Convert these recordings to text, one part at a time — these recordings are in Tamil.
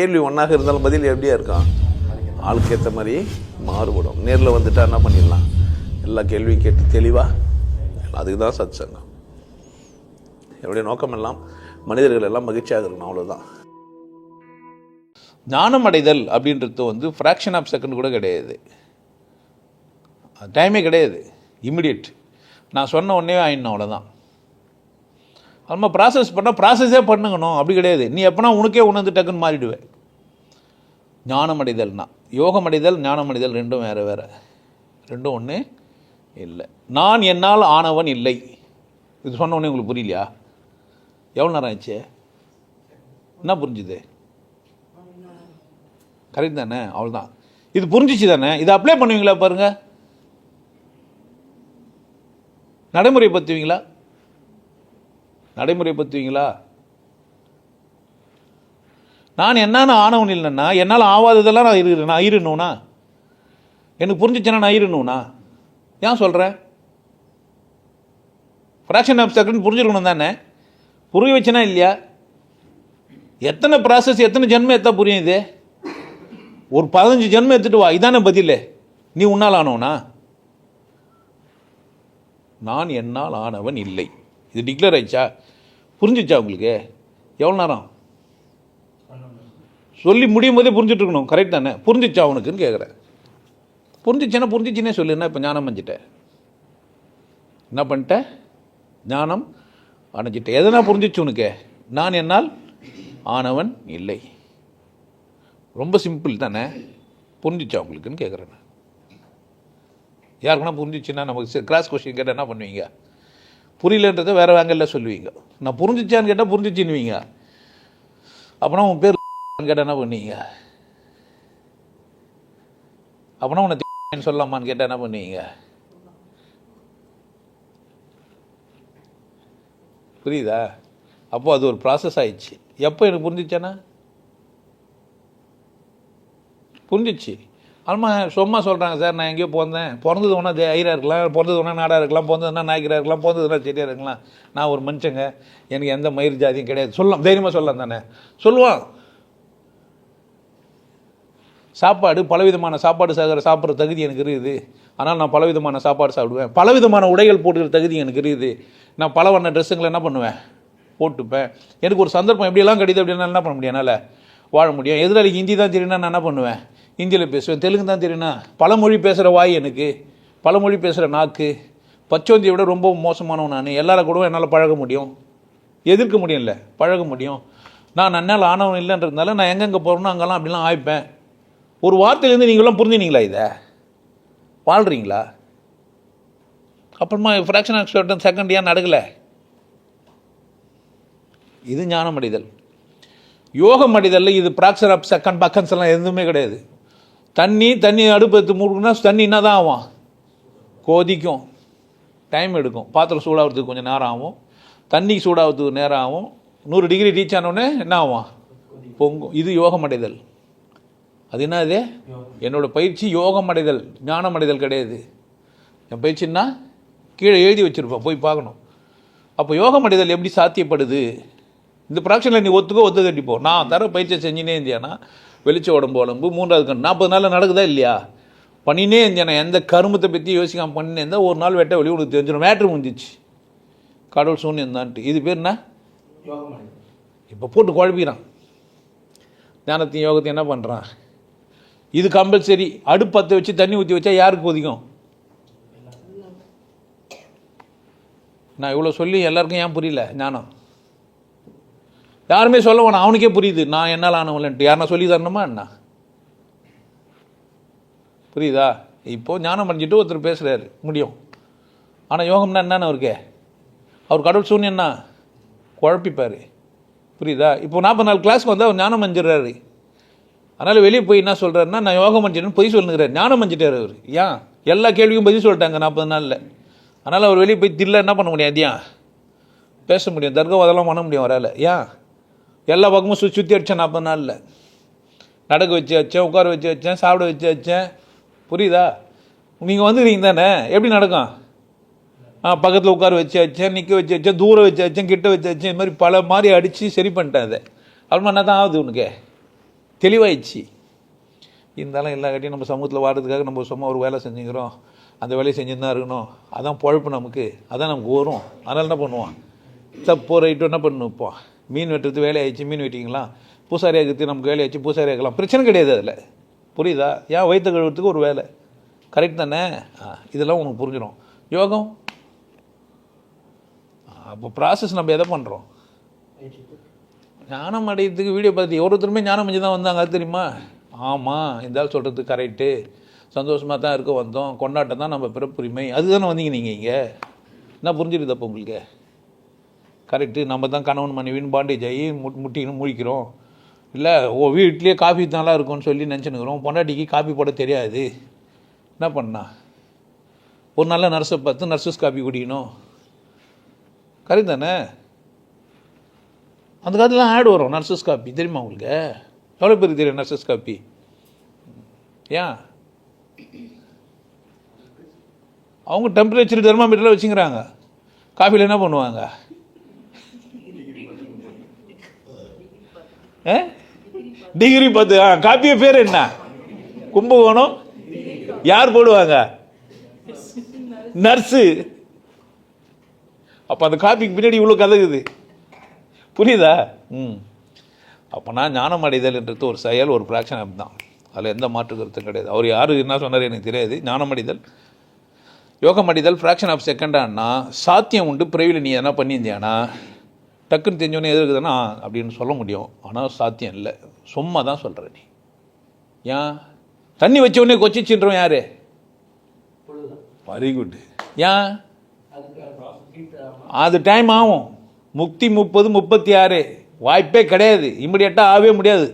கேள்வி ஒன்றாக இருந்தாலும் பதில் எப்படியா இருக்கும்? ஆளுக்கு ஏற்ற மாதிரி மாறுபடும். நேரில் வந்துட்டா என்ன பண்ணிடலாம்? எல்லா கேள்வியும் கேட்டு தெளிவாக அதுக்கு தான் சத் சங்கம் என்னுடைய நோக்கம் எல்லாம் மனிதர்கள் எல்லாம் மகிழ்ச்சியாக இருக்கணும் அவ்வளோதான் ஞானம் அடைதல் அப்படின்றது வந்து ஃப்ராக்ஷன் ஆஃப் செகண்ட் கூட கிடையாது. டைமே கிடையாது. இம்மிடியட் நான் சொன்ன உடனே ஆயிடணும் அவ்வளோதான் நம்ம ப்ராசஸ் பண்ணால் ப்ராசஸே பண்ணுங்கணும். அப்படி கிடையாது. நீ எப்போனா உனக்கே உணர்ந்து டக்குன்னு மாறிடுவேன் ஞானம் அடைதல்னா யோகம் அடைதல் ஞானம் அடைதல் ரெண்டும் வேறு வேறு. ரெண்டும் ஒன்று இல்லை. நான் என்னால் ஆனவன் இல்லை. இது சொன்ன உடனே உங்களுக்கு புரியலையா? எவ்வளோ நேரம் ஆச்சு? என்ன புரிஞ்சுது? கரெக்ட் தானே? அவ்வளோதான் இது புரிஞ்சிச்சு தானே? இதை அப்ளை பண்ணுவீங்களா பாருங்கள் நடைமுறை பற்றுவீங்களா நடைமுறைப்படுத்துவீங்களா? நான் என்னென்ன ஆனவன் இல்லைன்னா என்னால் ஆவாததெல்லாம் நான் இரு நான் இருணும்னா? எனக்கு புரிஞ்சிச்சுன்னா நான் இருணும்னா? ஏன் சொல்கிறேன் ஃப்ராக்ஷன் ஆஃப் செகண்ட் புரிஞ்சிருக்கணும் தானே? புரிய வச்சுனா இல்லையா? எத்தனை ப்ராசஸ் எத்தனை ஜென்மம் எத்தனை புரியும் இது? ஒரு பதினஞ்சு ஜென்மம் எடுத்துட்டு வா இதானே பதில். நீ உன்னால் ஆனவனா? நான் என்னால் ஆனவன் இல்லை. இது டிக்ளேர் ஆயிடுச்சா? புரிஞ்சிச்சா உங்களுக்கு? எவ்வளோ நேரம்? சொல்லி முடியும் போதே புரிஞ்சுட்ருக்கணும் கரெக்ட் தானே? புரிஞ்சிச்சா அவனுக்குன்னு கேட்குறேன் புரிஞ்சிச்சேன்னா புரிஞ்சிச்சின்னே சொல்லு என்ன இப்போ ஞானம் அஞ்சிட்டேன் என்ன பண்ணிட்டேன் ஞானம் அணைஞ்சிட்டேன் எதனா புரிஞ்சிச்சு உனக்கு? நான் என்னால் ஆனவன் இல்லை. ரொம்ப சிம்பிள் தானே? புரிஞ்சிச்சா உங்களுக்குன்னு கேட்குறேன் யாருக்குன்னா புரிஞ்சிச்சுன்னா நமக்கு கிராஸ் கொஸ்டின் கேட்டால் என்ன பண்ணுவீங்க? புரியலன்றதை வேறு வேங்கல்ல சொல்லுவீங்க. நான் புரிஞ்சிச்சான்னு கேட்டால் புரிஞ்சிச்சின்னுவீங்க. அப்போனா உன் பேர் கேட்டால் என்ன பண்ணுவீங்க? அப்போனா உன்னை சொல்லலாமான்னு கேட்டால் என்ன பண்ணுவீங்க? புரியுதா? அப்போது அது ஒரு ப்ராசஸ் ஆயிடுச்சு. எப்போ எனக்கு புரிஞ்சிச்சானா? புரிஞ்சிச்சு. ஆமாம் சும்மா சொல்கிறாங்க சார் நான் எங்கேயோ பிறந்தேன். பிறந்தது ஒன்றா ஐயராக இருக்கலாம் பிறந்தது ஒன்றா நாடாக இருக்கலாம் பிறந்ததுனா நாய்க்கராக இருக்கலாம் பிறந்ததுனா செடியாக இருக்கலாம். நான் ஒரு மனுஷங்க. எனக்கு எந்த மயிர் ஜாதியும் கிடையாது. சொல்லலாம் தைரியமாக சொல்லலாம் தானே. சொல்லுவான். சாப்பாடு பலவிதமான சாப்பாடு சாகிற சாப்பிட்ற தகுதி எனக்கு இருக்குது. ஆனால் நான் பலவிதமான சாப்பாடு சாப்பிடுவேன். பலவிதமான உடைகள் போட்டுக்கிற தகுதி எனக்கு இருக்குது. நான் பல வண்ண ட்ரெஸ்ஸுங்களை என்ன பண்ணுவேன்? போட்டுப்பேன். எனக்கு ஒரு சந்தர்ப்பம் எப்படியெல்லாம் கிடையாது அப்படின்னா என்ன பண்ண முடியும்? என்னால் வாழ முடியும். எதிராளிக்கு ஹிந்தி தான் தெரியும்னா நான் என்ன பண்ணுவேன்? ஹிந்தியில் பேசுவேன். தெலுங்கு தான் தெரியும்னா பல மொழி பேசுகிற வாய் எனக்கு பல மொழி பேசுகிற நாக்கு பச்சோந்தியை விட ரொம்ப மோசமானவன் நான். எல்லாரும் கூடவும் என்னால் பழக முடியும். எதிர்க்க முடியும்ல பழக முடியும். நான் நன்னால் ஆனவன் இல்லைன்றதுனால நான் எங்கெங்கே போகிறேனோ அங்கெல்லாம் அப்படிலாம் ஆய்ப்பேன். ஒரு வார்த்தையிலேருந்து நீங்களாம் புரிஞ்சுனீங்களா இதை? வாழ்கிறீங்களா அப்புறமா ஃப்ராக்ஷன் ஆஃப் செகண்ட் ஏன் நடக்கலை? இது ஞானம் அடைதல் யோகம் அடைதலில் இது ப்ராக்சர் ஆஃப் செகண்ட் பக்கன்ஸ் எல்லாம் எதுவுமே கிடையாது. தண்ணி தண்ணி அடுப்பு எடுத்து மூடுக்குன்னா தண்ணி என்ன தான் ஆகும்? கொதிக்கும். டைம் எடுக்கும். பாத்திரம் சூடாகிறதுக்கு கொஞ்சம் நேரம் ஆகும். தண்ணி சூடாகிறதுக்கு நேரம் ஆகும். நூறு டிகிரி ரீச் ஆனோடனே என்ன ஆகும்? பொங்கும். இது யோகம் அடைதல். அது என்னது என்னோட பயிற்சி யோகம் அடைதல். ஞானம் அடைதல் கிடையாது. என் பயிற்சின்னா கீழே எழுதி வச்சுருப்பேன். போய் பார்க்கணும். அப்போ யோகம் அடைதல் எப்படி சாத்தியப்படுது? இந்த ப்ராக்ஷனில் நீ ஒத்துக்கோ ஒத்து தட்டிப்போ நான் தர பயிற்சி செஞ்சுனே இருந்தியானா? வெளிச்ச உடம்பு உடம்பு மூன்றாவது கண். நாற்பது நாளில் நடக்குதா இல்லையா? பண்ணினே இருந்தேன். எந்த கருமத்தை பற்றி யோசிக்காம பண்ணினே இருந்தால் ஒரு நாள் வெட்ட வெளியே உனக்கு தெரிஞ்சிடும். மேட்ரு முடிஞ்சிச்சு. கடவுள் சூன்யம் தான்ட்டு இது பேர் என்ன? இப்போ போட்டு குழப்பிக்கிறான். ஞானத்தையும் யோகத்தையும் என்ன பண்ணுறான் இது கம்பல்சரி. அடுப்பு பற்ற வச்சு தண்ணி ஊற்றி வச்சா யாருக்கு கொதிக்கும்? நான் இவ்வளோ சொல்லி எல்லாருக்கும் ஏன் புரியல? ஞானம். யாருமே சொல்ல வேணாம். அவனுக்கே புரியுது. நான் என்னால் ஆனவன்ட்டு யாருன்னா சொல்லி தரணுமா என்ன? புரியுதா? இப்போ ஞானம் பண்ணிட்டு ஒருத்தர் பேசுகிறாரு முடியும். ஆனால் யோகம்னா என்னென்ன அவருக்கு? அவர் கடவுள் சூன்யன்னா குழப்பிப்பார். புரியுதா? இப்போ நாற்பது நாலு கிளாஸ்க்கு வந்து அவர் ஞானம் அஞ்சிடுறாரு அதனால் வெளியே போய் என்ன சொல்கிறாருன்னா நான் யோகம் மஞ்சிட்டேன்னு பொய் சொல்லுங்கிறார். ஞானம் அஞ்சிட்டார் அவர். ஏன்? எல்லா கேள்வியும் பதில் சொல்லிட்டாங்க நாற்பது நாளில் அதனால் அவர் வெளியே போய் தில்ல என்ன பண்ண முடியாது ஏன் பேச முடியும். தர்க்கம் அதெல்லாம் பண்ண முடியும் அவரால். ஏன்? எல்லா பக்கமும் சுற்றி சுற்றி அடித்தேன் நாற்பது நாளில். நடக்க வச்சு வச்சேன் உட்கார வச்சு வச்சேன் சாப்பிட வச்சு வச்சேன். புரியுதா? நீங்கள் வந்துக்கிறீங்க தானே? எப்படி நடக்கும்? ஆ பக்கத்தில் உட்கார வச்சு வச்சேன் நிற்க வச்சு வச்சேன் தூரம் வச்சு வச்சேன் கிட்ட வச்சு வச்சேன் இது மாதிரி பல மாதிரி அடித்து சரி பண்ணிட்டேன் அதை. அப்புறமா என்ன தான் ஆகுது உனக்கு? தெளிவாயிடுச்சு. இருந்தாலும் எல்லா கட்டியும் நம்ம சமூகத்தில் வாடுறதுக்காக நம்ம சும்மா ஒரு வேலை செஞ்சுக்கிறோம். அந்த வேலையை செஞ்சுன்னு தான் இருக்கணும். அதான் பொழப்பு நமக்கு. அதான் நமக்கு வரும். அதனால் என்ன பண்ணுவோம்? தப்போ ரைட்டோ என்ன பண்ணுவோம் இப்போ? மீன் வெட்டுறது வேலையாயிடுச்சு மீன் வெட்டிங்களா பூசாரியாக இருக்கிறது நமக்கு வேலையாச்சு பூசாரியாக பூசாரி பிரச்சனை கிடையாது அதில். புரியுதா? ஏன் வயிற்று கழுவுறதுக்கு ஒரு வேலை? கரெக்ட் தானே? ஆ, இதெல்லாம் உனக்கு புரிஞ்சிடும். யோகம்? அப்போ ப்ராசஸ் நம்ம எதை பண்ணுறோம் ஞானம் அடையிறதுக்கு வீடியோ பார்த்து ஒருத்தருமே ஞானம் அடைஞ்சு தான் வந்தாங்க அது தெரியுமா? ஆமாம் இருந்தாலும் சொல்கிறது கரெக்டு சந்தோஷமாக தான் இருக்க வந்தோம். கொண்டாட்டம் தான் நம்ம பிறப்புரிமை. அதுதானே வந்தீங்க நீங்கள் இங்கே? என்ன புரிஞ்சிருது அப்போ உங்களுக்கு? கரெக்டு. நம்ம தான் கணவன் மனைவின்னு பாண்டேஜ் ஆகி முட் முட்டின்னு முழிக்கிறோம். இல்லை ஓ வீட்லேயே காஃபி நல்லா இருக்கும்னு சொல்லி நினச்சினுக்கிறோம் பொண்டாட்டிக்கு காஃபி போட தெரியாது. என்ன பண்ணா? ஒரு நல்ல நர்ஸை பார்த்து நர்சஸ் காஃபி குடிக்கணும். கரெக்ட் தானே? அந்த காலத்துலாம் ஆட் வரும் நர்சஸ் காப்பி தெரியுமா உங்களுக்கு? எவ்வளோ பேருக்கு தெரியும் நர்சஸ் காப்பி ஏன்? அவங்க டெம்பரேச்சர் தெர்மாமீட்டரில் வச்சுக்கிறாங்க. காஃபியில் என்ன பண்ணுவாங்க? டிகிரி பார்த்து ஆ காப்பிய பேர் என்ன? கும்பகோணம்? யார் போடுவாங்க? நர்ஸு. அப்போ அந்த காப்பிக்கு பின்னாடி இவ்வளோ கதகுது. புரியுதா? ம். அப்போனா ஞானம் அடைதல்ன்றது ஒரு செயல் ஒரு ப்ராக்ஷன் ஆப் தான் அதில் எந்த மாற்று கருத்தும் கிடையாது. அவர் யார் என்ன சொன்னார் எனக்கு தெரியாது. ஞானம் அடைதல். யோகம் அடைதல் ஃப்ராக்ஷன் ஆஃப் செகண்டான்னா சாத்தியம் உண்டு. பிறவியில் நீ எதனா பண்ணியிருந்தியானா டக்குன்னு தெரிஞ்சோன்னே எது இருக்குதுன்னா அப்படின்னு சொல்ல முடியும். ஆனால் சாத்தியம் இல்லை. சும்மா தான் சொல்கிற நீ. ஏன்? தண்ணி வச்ச உடனே கொச்சிச்சுன்றோம் யாரு வெரி குட் ஏன் அது டைம் ஆகும். முக்தி முப்பது முப்பத்தி ஆறு வாய்ப்பே கிடையாது. இமிடியேட்டாக ஆகவே முடியாது.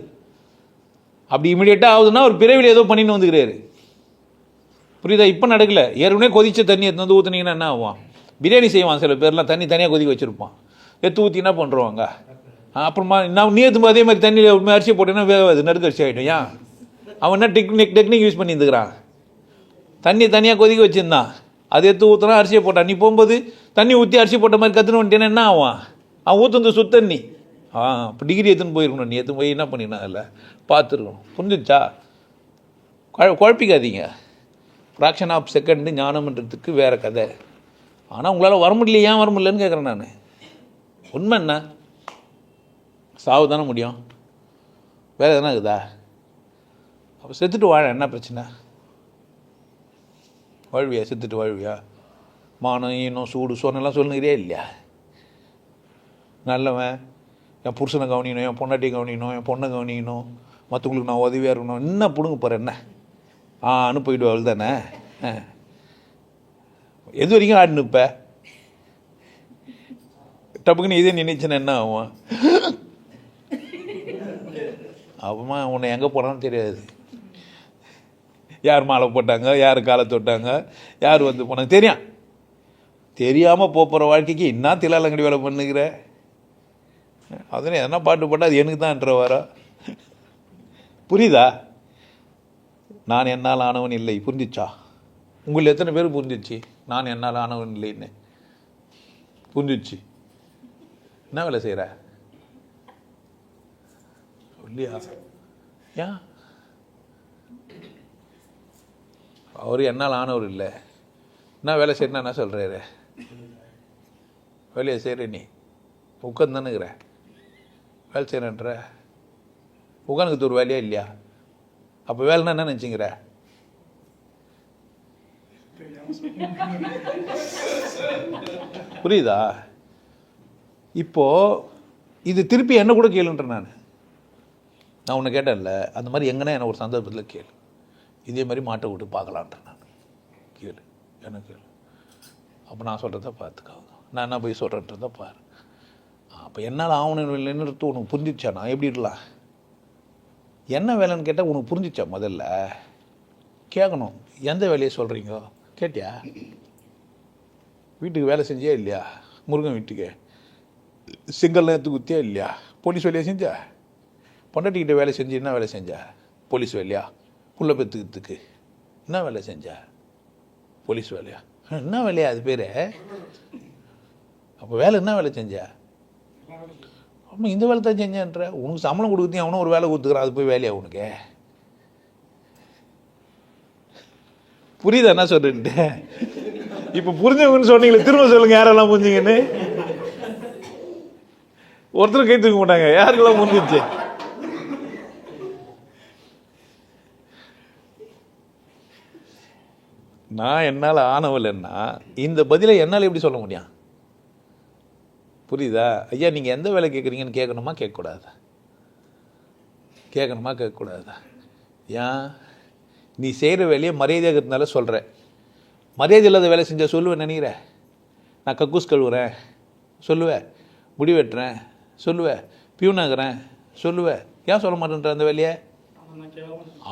அப்படி இமிடியேட்டாக ஆகுதுன்னா ஒரு பிறவியில் ஏதோ பண்ணின்னு வந்துக்கிறாரு. புரியுதா? இப்போ நடக்கல. ஏற்கனவே கொதிச்ச தண்ணி எடுத்து வந்து ஊற்றுனீங்கன்னா என்ன ஆகும்? பிரியாணி செய்வான் சில பேர்லாம். தண்ணி தனியாக கொதிக்க வச்சுருப்பான். எடுத்து ஊற்றி என்ன பண்ணுறவாங்க அப்புறமா நான் நீ எடுத்து அதே மாதிரி தண்ணியில் அரிசி போட்டேன்னா வேகாது நடுக்கரிசி ஆகிடும் ஏன்? அவன் என்ன டெக்னிக் டெக்னிக் யூஸ் பண்ணியிருந்துக்கிறான்? தண்ணி தனியாக கொதிக்க வச்சுருந்தான். அது எடுத்து ஊற்றுனா அரிசியை போட்டான். நீ போகும்போது தண்ணி ஊற்றி அரிசி போட்ட மாதிரி கற்றுன்னு வந்துட்டேன்னா என்ன ஆவான் அவன் ஊற்றுந்து சுத்தண்ணி ஆ இப்போ டிகிரி எடுத்துன்னு போயிருக்கணும். நீ எடுத்துன்னு போய் என்ன பண்ணினா அதில்? பார்த்துருக்கணும். புரிஞ்சுச்சா? குழ குழப்பிக்காதீங்க. ஃப்ராக்ஷன் ஆஃப் செகண்டு ஞானம்ன்றதுக்கு வேறு கதை. ஆனால் உங்களால் வர முடியல ஏன் வர முடியலன்னு கேட்குறேன் நான். உண்மை என்ன சாவு தானே முடியும்? வேறு எதனா இருக்குதா? அப்போ செத்துட்டு வாழ என்ன பிரச்சனை? வாழ்வியா? செத்துட்டு வாழ்வியா? மானம் ஈனம் சூடு சோனெல்லாம் சொல்லுங்கிறியா இல்லையா? நல்லவன் என் புருஷனை கவனிக்கணும் என் பொண்டாட்டி கவனிக்கணும் என் பொண்ணை கவனிக்கணும் மற்றவங்களுக்கு நான் உதவியாக இருக்கணும். என்ன பிடுங்க போகிறேன் என்ன? ஆ அனுப்பிடுவாள் தானே ஆ. எது வரைக்கும் ஆடு நிற்ப டப்புக்குன்னு இதே நினைச்சேன்னு என்ன ஆகும்? அவமா உன்னை எங்கே போனான்னு தெரியாது. யார் மாலை போட்டாங்க யார் காலை தொட்டாங்க யார் வந்து போனாங்க தெரியும். தெரியாமல் போகிற வாழ்க்கைக்கு என்ன திலாலங்கடி வேலை பண்ணுகிற? அதனே என்ன பாட்டு போட்டால் அது எனக்கு தான்ன்ற வர? புரியுதா? நான் என்னால் ஆனவன் இல்லை புரிஞ்சிச்சா? உங்களில் எத்தனை பேர் புரிஞ்சிச்சு? நான் என்னால் ஆனவன் இல்லைன்னு. புரிஞ்சிச்சு. என்ன வேலை செய்கிற சொல்லியா? ஏன் அவர் என்னால் ஆனவர் இல்லை. என்ன வேலை செய்யணும் என்ன சொல்கிறாரு வேலையை செய்கிற நீ. உட்காந்து தானுங்கிற. வேலை செய்கிறேன்ற உட்காந்துக்கு ஒரு வேலையா இல்லையா? அப்போ வேலைன்னா என்ன நினச்சிங்கிற? புரியுதா? இப்போது இது திருப்பி என்ன கூட கேளுன்ற நான். நான் உன்னை கேட்டேன்ல அந்த மாதிரி எங்கன்னா என்ன ஒரு சந்தர்ப்பத்தில் கேளு. இதே மாதிரி மாட்டை விட்டு பார்க்கலான்ற நான். கேளு என்ன கேளு. அப்போ நான் சொல்கிறத பார்த்துக்கோங்க நான் என்ன போய் சொல்கிறேன்றத பாரு. அப்போ என்னால் ஆகணும் இல்லைன்றது உனக்கு புரிஞ்சிச்சா? நான் எப்படி இருக்கலாம்? என்ன வேலைன்னு கேட்டால் உனக்கு புரிஞ்சிச்சா முதல்ல? கேட்கணும் எந்த வேலையை சொல்கிறீங்க கேட்டியா? வீட்டுக்கு வேலை செஞ்சியா இல்லையா? முருகன் வீட்டுக்கு. செங்கல்லாம் எடுத்து குத்தியா இல்லையா? போலீஸ் வேலையை செஞ்சா? பொண்டாட்டிக்கிட்ட வேலை செஞ்சு என்ன வேலை செஞ்சா? போலீஸ் வேலையா? புள்ள பெற்றுக்கிறதுக்கு என்ன வேலை செஞ்சா? போலீஸ் வேலையா? என்ன வேலையா அது பேர்? அப்போ வேலை என்ன வேலை செஞ்சா? ஆமாம் இந்த வேலை தான் செஞ்சேன்ற. உனக்கு சம்பளம் கொடுக்குறதையும் அவனும் ஒரு வேலை கொடுத்துக்கிறான். அது போய் வேலையா உனக்கு? புரியுதா என்ன சொல்கிறேன்ட்டு இப்போ புரிஞ்சவங்கன்னு சொன்னீங்களே திரும்ப சொல்லுங்கள் யாரெல்லாம் புரிஞ்சிங்கன்னு. ஒருத்தர் கை தூக்க மாட்டாங்க. யாருக்கெல்லாம் புரிஞ்சிச்சு நான் என்னால் ஆனவில்லைன்னா இந்த பதிலை என்னால் எப்படி சொல்ல முடியும்? புரியுதா? ஐயா நீங்கள் எந்த வேலை கேட்குறீங்கன்னு கேட்கணுமா? கேட்கக்கூடாதா? கேட்கணுமா? கேட்கக்கூடாதா? ஏன்? நீ செய்கிற வேலையை மரியாதையாக இருக்கிறதுனால சொல்கிற மரியாதை இல்லாத வேலை செஞ்சால் சொல்லுவேன் நினைக்கிற? நான் கக்கூஸ் கழுவுறேன். சொல்லுவேன். முடி வெட்டுறேன். சொல்லுவேன் பியூனாகிறேன் சொல்லுவேன் ஏன் சொல்ல மாட்டேன்ற அந்த வேலையை?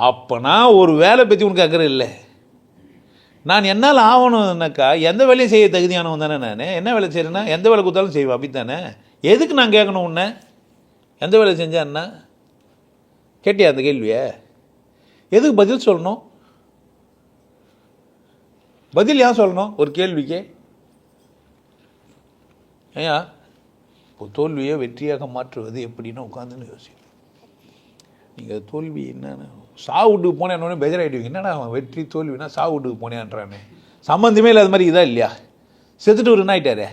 அப்போனா ஒரு வேலை பற்றி உனக்கு அக்கறை இல்லை. நான் என்னால் ஆகணும்னாக்கா எந்த வேலையும் செய்ய தகுதியானவன் தானே நான்? என்ன வேலை செய்கிறேன்னா எந்த வேலை கொடுத்தாலும் செய்வேன் அப்படித்தானே? எதுக்கு நான் கேட்கணும் உன்னை? எந்த வேலை என்ன? கேட்டியா அந்த கேள்வியை? எதுக்கு பதில் சொல்லணும்? பதில் ஏன் சொல்லணும்? ஒரு கேள்விக்கு. ஏன் இப்போ தோல்வியை வெற்றியாக மாற்றுவது எப்படின்னு உட்காந்துன்னு யோசிக்கணும். நீங்கள் தோல்வி என்னென்னு சாவுட்டுக்கு போனேன்னு பெஜராயிடுவீங்க. என்னடா அவன் வெற்றி தோல்வினா சாவுட்டுக்கு போனேன்றானே. சம்மந்தமே இல்லாத மாதிரி இதாக இல்லையா? செத்துட்டு ஒரு என்ன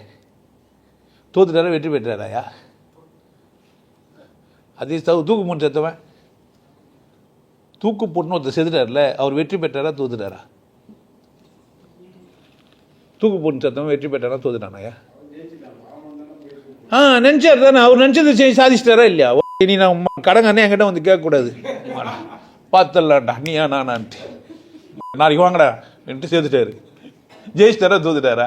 தோத்துட்டாரா வெற்றி பெற்றாராயா? அதே தூ தூக்கு போட்டு செத்தவன். தூக்கு போட்டுன்னு ஒருத்தர் செத்துட்டார்ல அவர் வெற்றி பெற்றாரா தோத்துட்டாரா? தூக்கு போட்டு செத்தவன் வெற்றி பெற்றாரா தோத்துட்டானாயா? ஆ நினச்சார் தானே. அவர் நினச்சது செஞ்சு சாதிச்சிட்டாரா இல்லையா? இனி நான் கடங்கன்னு என்கிட்ட வந்து கேட்கக்கூடாது. பார்த்தலாம்டா நீயா நானான்ட்டு நாளைக்கு வாங்கடா. என்று சேர்த்துட்டாரு. ஜெயிச்சிட்டாரா தோத்துட்டாரா?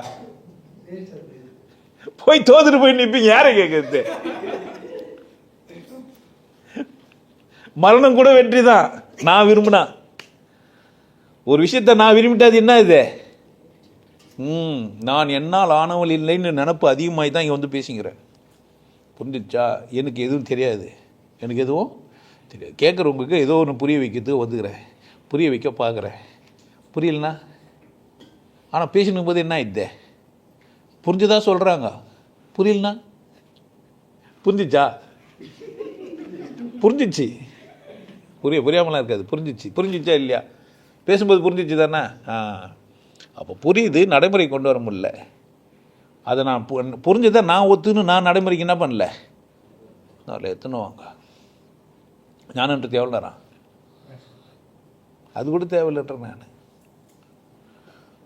போய் தோத்துட்டு போய் நிற்பீங்க யாரை கேட்கறது? மரணம் கூட வெற்றி தான் நான் விரும்பினா. ஒரு விஷயத்த நான் விரும்பிட்டது என்ன இது? ம் நான் என்னால் ஆனவள் இல்லைன்னு நினப்பு அதிகமாகி தான் இங்கே வந்து பேசிக்கிறேன். புரிஞ்சிச்சா? எனக்கு எதுவும் தெரியாது. எனக்கு எதுவும் தெரியாது. கேட்குறவங்களுக்கு ஏதோ ஒன்று புரிய வைக்கிறதுக்கு வந்துக்கிறேன் புரிய வைக்க பார்க்குறேன் புரியலனா? ஆனால் பேசினும் போது என்ன ஆயிடுதே? புரிஞ்சுதா சொல்கிறாங்க புரியலனா? புரிஞ்சிச்சா? புரிஞ்சிச்சு. புரிய புரியாமலாம் இருக்காது. புரிஞ்சிச்சு. புரிஞ்சிச்சா இல்லையா? பேசும்போது புரிஞ்சிச்சு தானே ஆ. அப்போ புரியுது. நடைமுறை கொண்டு வர முடியல. அதை நான் பு- புரிஞ்சதை நான் ஒத்துன்னு நான் நடைமுறைக்கு என்ன பண்ணல? அதில் எத்தனை வாங்க? ஞானன்றது அது கூட தேவையில்லைன்ற நான்.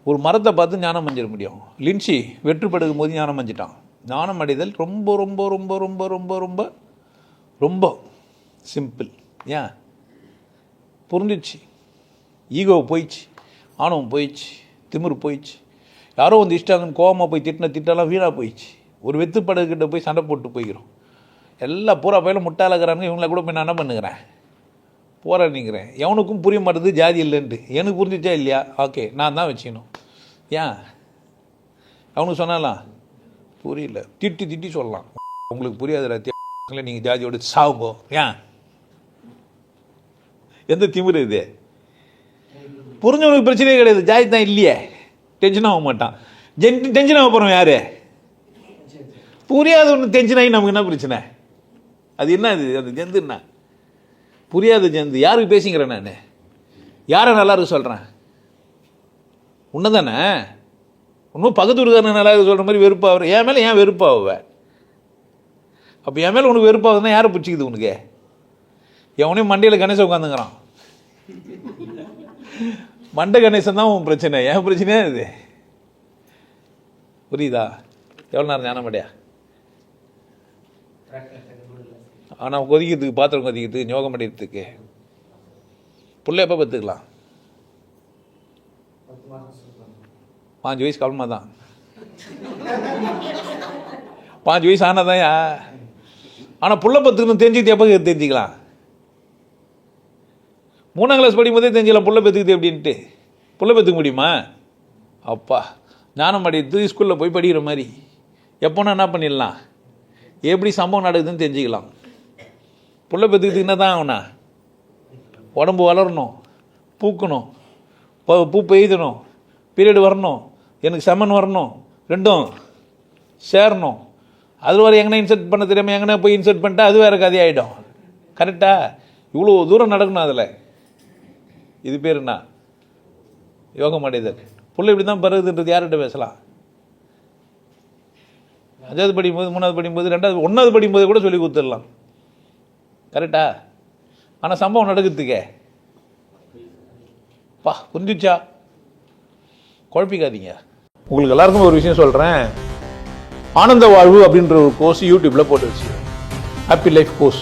ஒரு மரத்தை பார்த்து ஞானம் அஞ்சிட முடியும். லின்சி வெற்றுப்படுக்கும் போது ஞானம் அஞ்சிட்டான் ஞானம் அடைதல் ரொம்ப ரொம்ப ரொம்ப ரொம்ப ரொம்ப ரொம்ப ரொம்ப சிம்பிள் ஏன்? புரிஞ்சிச்சு ஈகோ போயிடுச்சு. ஆணவம் போயிடுச்சு. திமிரு போயிடுச்சு. யாரோ வந்து இஷ்டாங்கன்னு கோவமாக போய் திட்டின திட்டெல்லாம் வீணாக போயிடுச்சு. ஒரு வெத்துப்படகுக்கிட்ட போய் சண்டை போட்டு போய்க்கிறோம் எல்லாம் பூரா பயிலும் முட்டாளக்கிறானுங்க இவங்கள கூட போய் நான் என்ன பண்ணுகிறேன்? போராடிங்கிறேன் எவனுக்கும் புரிய மாட்டேது ஜாதி இல்லைன்ட்டு. எனக்கு புரிஞ்சிச்சா இல்லையா? ஓகே நான் தான் வச்சுக்கணும். ஏன்? அவனுக்கு சொன்னாலாம் புரியல. திட்டி திட்டி சொல்லலாம். உங்களுக்கு புரியாதுடா நீங்கள் ஜாதியோட சாவுங்கோ. ஏன்? எந்த திமிரு இது? புரிஞ்சவனுக்கு பிரச்சனையே கிடையாது. ஜாதி தான் இல்லையே. டென்ஷன் ஆக மாட்டான். ஜென் டென்ஷன் ஆக போகிறோம் யார்? புரியாத ஒன்று டென்ஷன் ஆகி நமக்கு என்ன பிரச்சனை? அது என்ன இது? அது ஜந்து என்ன? புரியாத ஜந்து. யாருக்கு பேசிக்கிறேன் நான்? யாரை நல்லா இருக்கு சொல்கிறேன் உன்னை தானே இன்னும் பக்கத்து இருக்காரு நல்லா இருக்கு சொல்கிற மாதிரி வெறுப்பாக என் மேலே ஏன் வெறுப்பாகுவ அப்போ என் மேலே உனக்கு வெறுப்பாகுதுன்னா யாரை பிடிச்சிக்குது உனக்கு? எவனையும் மண்டையில் கணேசன் உட்காந்துங்கிறான் மண்டை கணேசன் தான் உன் பிரச்சனை. என் பிரச்சனையே இது? புரியுதா? எவ்வளோ நேரம் ஞானமடையா ஆனால் கொதிக்கிறதுக்கு பாத்திரம் கொதிக்கிறதுக்கு யோகம் அடைகிறதுக்கு பிள்ளை எப்போ பார்த்துக்கலாம் பாஞ்சு வயசு கவலமாக தான். பாஞ்சு வயசு ஆனாதான்யா ஆனால் புள்ள பத்துக்கணும் தெரிஞ்சுக்கிட்டு எப்போ தெரிஞ்சுக்கலாம்? மூணாம் கிளாஸ் படிக்கும்போதே தெரிஞ்சலாம் புள்ள பெற்றுக்குது அப்படின்ட்டு புள்ள பெற்றுக்க முடியுமா? அப்பா ஞானம் அடைத்து ஸ்கூலில் போய் படிக்கிற மாதிரி. எப்போனா என்ன பண்ணிடலாம்? எப்படி சம்பவம் நடக்குதுன்னு தெரிஞ்சுக்கலாம். புள்ள பெற்றுக்கிறதுக்கு என்ன தான் ஆகுனா உடம்பு வளரணும் பூக்கணும் ப- பூ பெய்தணும் பீரியடு வரணும் எனக்கு செமன் வரணும் ரெண்டும் சேரணும். அது வர எங்கன்னா இன்சர்ட் பண்ண தெரியாமல் எங்கன்னா போய் இன்சர்ட் பண்ணிட்டா அது வேறு கதையாயிடும். கரெக்டாக இவ்வளோ தூரம் நடக்கணும் அதில். இது பேர் என்ன? யோகம் அடைதல். பிள்ளை இப்படி தான் பருகுதுன்றது யார்கிட்ட பேசலாம்? அஞ்சாவது படிக்கும்போது மூணாவது படிக்கும்போது ரெண்டாவது ஒன்றாவது படிக்கும்போது கூட சொல்லி கொடுத்துடலாம். கரெக்டா? ஆனால் சம்பவம் நடக்குதுக்கே. பா புரிஞ்சுச்சா? குழப்பிக்காதீங்க. உங்களுக்கு எல்லாருக்கும் ஒரு விஷயம் சொல்கிறேன் ஆனந்த வாழ்வு அப்படின்ற ஒரு கோர்ஸ் யூடியூப்பில் போட்டு வச்சு ஹாப்பி லைஃப் கோர்ஸ்